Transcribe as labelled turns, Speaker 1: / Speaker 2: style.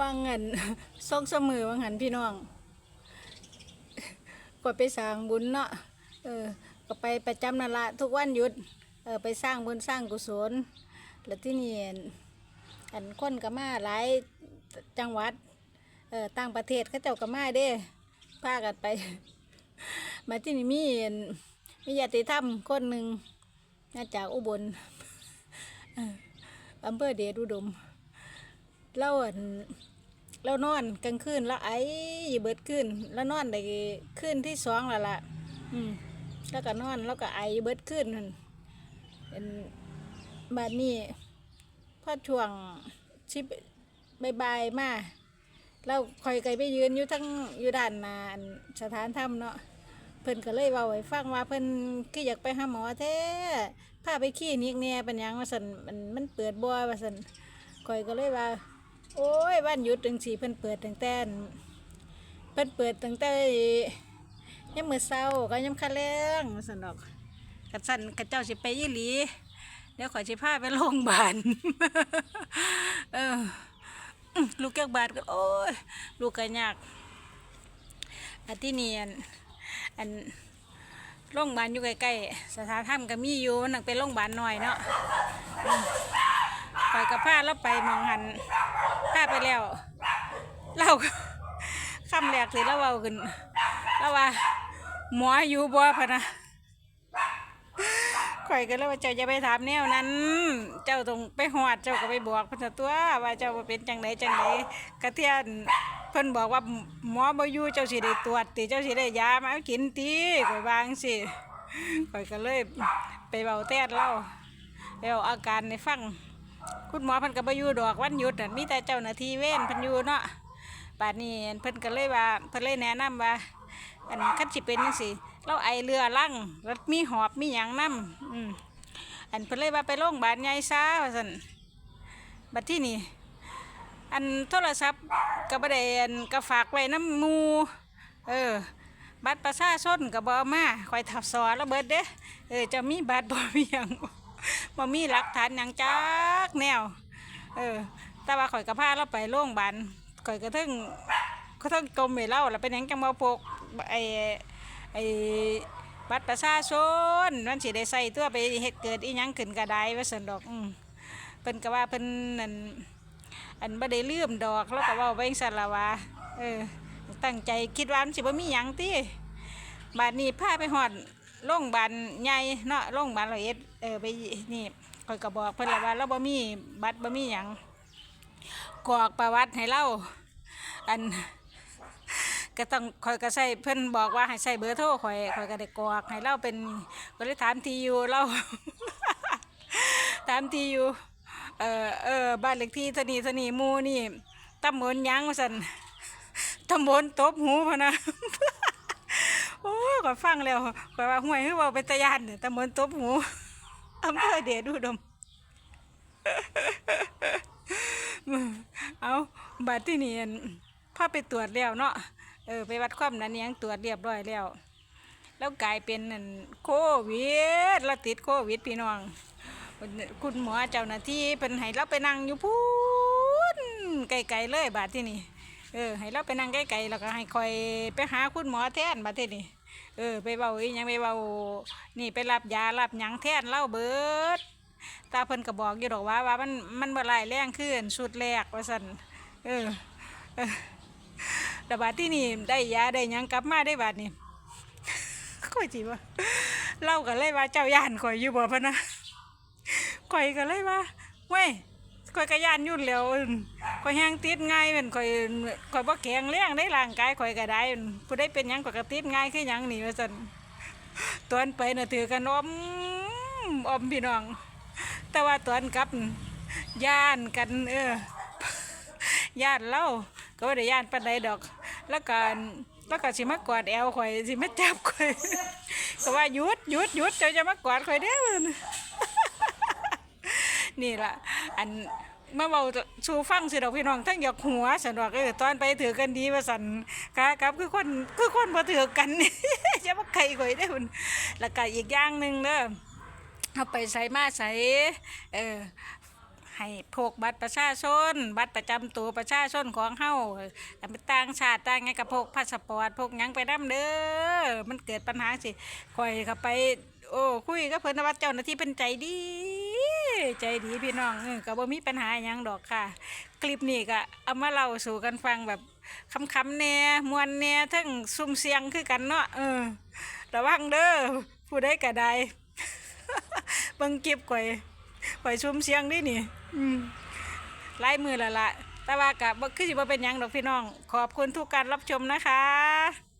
Speaker 1: ว่างเงินส่งเสมอว่างหันพี่น้องก็ไปสร้างบุญเนาะเออก็ไปประจำนั่นละทุกวันหยุดเออไปสร้างบุญสร้างกุศลแล้วที่นี่อันคนก็มาหลายจังหวัดเออต่างประเทศเขาเจ้าก็มาเด้พากันไป มาที่นี่มีมีญาติธรรมคนหนึ่งมาจากอุบลอออำเภอเดชอุดม เราเรานอนกลางคืนแล้วไอ้ยเบิดคืนแล้วนอนได้คืนที่สองแล้วล่ะ อืมแล้วก็นอนแล้วก็ไอ้เบิดคืนนั่นเป็นบาดนี้พอช่วงชิบายบายมาเราคอยไกลไปยืนอยู่ทั้งอยู่ด้านนานสถานถ้ำเนาะเพิ่นก็เลยเว่าให้ฟังว่าเพิ่นคืออยากไปหาหมอแท้พาไปขี้นิกเนี่ยเป็นยังว่าสันมันมันเปิดบัวว่าสันคอยก็เลยว่า โอ้ยวันหยุดจังสีเพิ่นเปิดตั้งแต่อันเพิ่นเปิดตั้งแต่ยามมื้อเช้าก็ยามค่ำแรงว่าซั่นอกกัดสั่นกระเจ้าสิไปยี่หลีเดี๋ยวขอยสิพาไปโรงพยาบาลเออลูกแก้วบาดก็โอ้ยลูกก็ยากอันที่นี่อันอันโรงพยาบาลอยู่ใกล้ๆสถานธรรมก็มีอยู่นั่นเป็นโรงพยาบาลน้อยเนาะปล่อยกับผ้าแล้วไปมองหัน ผ้าไปแล้ว เราคำแรกสิแล้วเว้าขึ้นแล้วว่า หมออยู่บ่พะนะข่อยก็เลยว่าเจ้าจะไปถามแนวนั้น เจ้าต้องไปหอดเจ้าก็ไปบอกเพิ่นซะตัว ว่าเจ้าว่าเป็นจังไดจังไดกระเทียนเพิ่นบอกว่าหมอบ่อยู่เจ้าสิได้ตรวจติเจ้าสิได้ยามากินติข่อยวาจั่งสิข่อยก็เลยไปเว้าแต้นเล่าไปเอาอาการในฟัง คุณหมอเพิ่นก็บ่อยู่ดอกวันหยุดน่ะมีแต่เจ้าหน้าที่เว้นเพิ่นอยู่เนาะป่านนี้เพิ่นก็เลยว่าเพิ่นเลยแนะนำว่าอันคันสิเป็นจังซี่เราไอเรือลั่งแล้วมีหอบมีหยังนํอืมอันเพิ่นเลยว่าไปโรงพยาบาลใหญ่ซะว่าซั่นบัดที่นี่อันโทรศัพท์ก็บ่ได้อันก็ฝากไว้นำหมู่เออบัตรประชาชนก็บ่เอามาคอยทับซอแล้วเบิดเด้เออจะมีบัตรบ่มีหยัง บ่มีหลักฐานหยังจักแนว เออ แต่ว่าข่อยก็พาเราไปโรงพยาบาลข่อยก็ถึงก็ถึงจมไปเล่าแล้วเป็นหยังจังบ่พกไอ้ไอ้บัตรประชาชนมันสิได้ใส่ตัวไปเฮ็ดเกิดอีหยังขึ้นก็ได้ว่าซั่นดอกอืมเพิ่นก็ว่าเพิ่นนั่นอันบ่ได้ลืมดอกแล้วก็เว้าไว้จังซั่นล่ะว่าเออตั้งใจคิดว่ามันสิบ่มีหยังติบาดนี้พาไปฮอด โรงพยาบาลใหญ่เนาะโรงพยาบาลร้อยเอ็ดเออไปนี่คอยก็บอกเพิ่นละว่าเราบ่มีบัตรบ่มีหยังกรอกประวัติให้เราอันก็ต้องคอยก็ใส่เพิ่นบอกว่าให้ใส่เบอร์โทรคอยคอยก็ได้กรอกให้เราเป็นก็เลยถามทีอยู่เรา ถามทีอยู่เออเออบ้านเลขที่เทานีเทานีมูนี่ตำบลยังว่าสันตำบลตบหูพะนะ โอ้ก็ฟังแล้วก็ว่าห่วยคือว่าเป็นตะยานเนี่ยตะมนตบหูอำเภอเดชอุดม เอาบัดที่นี่อั่นพาไปตรวจแล้วเนาะเออไปวัดความดันอิหยังตรวจเรียบร้อยแล้ว แล้วกลายเป็นโควิดเราติดโควิดพี่น้อง คุณหมอเจ้าหน้าที่เป็นให้เราไปนั่งอยู่พูนไกลๆเลยบาดที่นี่ เออ ให้เราไปนั่งใกล้ๆแล้วก็ให้คอยไปหาคุณหมอแทนบาดที่นี่เออ ไปเบาอีหยังไปเบานี่ไปรับยารับหยังแทนเล่าเบิดตาเพิ่นก็บอกอยู่ดอกว่าว่ามันมันบ่ร้ายแรงขึ้นสุดแรกว่าซั่นเออเออแต่บาดที่นี่ได้ยาได้หยังกลับมาได้บาดนี่ค่อยจีว่าเล่ากันเลยว่าเจ้าย่านข่อยอยู่บ่พะนะข่อยก็เลยว่าเว้ย ข่อยก็ย่านยุ่นแล้วข่อยแห้งติดง่ายเป็นข่อยข่อยบ่แข็งแรงได้ร่างกายข่อยก็ได้ผู้ใดเป็นหยังข่อยก็ติดง่ายคือหยังนี่ว่าซั่นตอนไปน่ะถือกันอมอมพี่น้อง แต่ว่าตอนกลับน่ะย่านกันเออย่านเล่าก็บ่ได้ย่านปานใดดอก แล้วก็แล้วก็สิมากอดแอวข่อยสิมาจับข่อยก็ว่าหยุดหยุดหยุดเจ้าจะมากอดข่อยเด้อนี่ล่ะอัน มาเบาชูฟังสิดอกพี่น้องทั้งหยอกหัวสันดอกเออตอนไปถือกันดีว่าสันกะกับคือคนคือคนบ่ถือกันจะมาไข่ข่อยได้อพุ่นแล้วก็อีกอย่างหนึ่งเด้อเอาไปใส่มาใส่เออให้พกบัตรประชาชน บัตรประจำตัวประชาชนของเฮาอันเป็นต่างชาติต่างไงก็พกพาสปอร์ตพกยังไปนํเด้อมันเกิดปัญหาสิข่อยเข้าไป โอ้คุยกับเพิ่นว่าเจ้าหน้าที่เป็นใจดี ใจดีพี่น้องเออก็บ่มีปัญหาหยังดอกค่ะ คลิปนี้ก็เอามาเล่าสู่กันฟังแบบคำๆแน่มวนแน่ทั้งซุ่มเสียงคือกันเนาะเออระวังเด้อผู้ใดก็ได้เบิ่งคลิปข่อยข่อยซุ่มเสียงนี่นี่อืมหลายมือละละแต่ว่าก็บ่คือสิบ่เป็นหยังดอกพี่น้อง ขอบคุณทุกการรับชมนะคะ